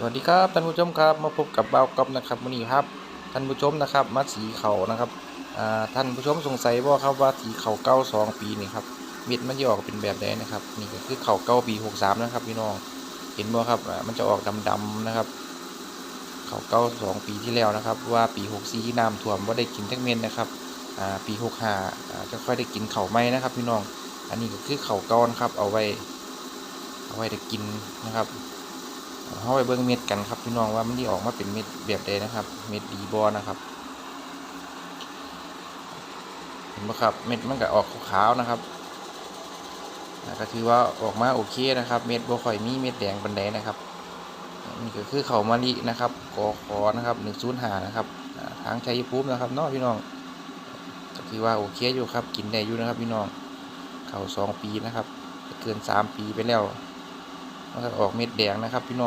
สวัสดีครับท่านผู้ชมครับมาพบกับเบาก๊อฟนะครับวันนี้ครับท่านผู้ชมนะครับมาสีเขานะครับท่านผู้ชมสงสัยว่าครับว่าสีเขาเก้าสองปีนี่ครับเม็ดมันจะออกเป็นแบบใดนะครับนี่ก็คือเขาเก้าปีหกสามนะครับพี่น้องเห็นบ่ครับมันจะออกดำๆนะครับเขาเก้าสองปีที่แล้วนะครับ ว่าปีหกสี่น้ำท่วมว่าได้กินทั้งเม็ดนะครับปีหกห้าจะค่อยได้กินเขาไหมนะครับ พี่น้องอันนี้ก็คือเขาก้านครับเอาไว้ เอาไว้ได้กินนะครับ เอาไปเบิ่งเม็ดกันครับพี่น้องว่ามันที่ออกมาเป็นเม็ดแบบใดนะครับ เม็ดดีบอนะครับ เห็นไหมครับเม็ดมันก็ออกขาวๆนะครับก็ถือว่าออกมาโอเคนะครับ เม็ดบ่ค่อยมีเม็ดแดงปันใดนะครับนี่ก็คือเขามะลินะครับกอขอนะครับหนึ่งศูนย์หานะครับทางชัยภูมินะครับเนาะพี่น้องก็ถือว่าโอเคอยู่ครับ กินได้อยู่นะครับ พี่น้องเขาสองปีนะครับ เกินสามปีไปแล้วมันก็ออกเม็ดแดงนะครับพี่น้อง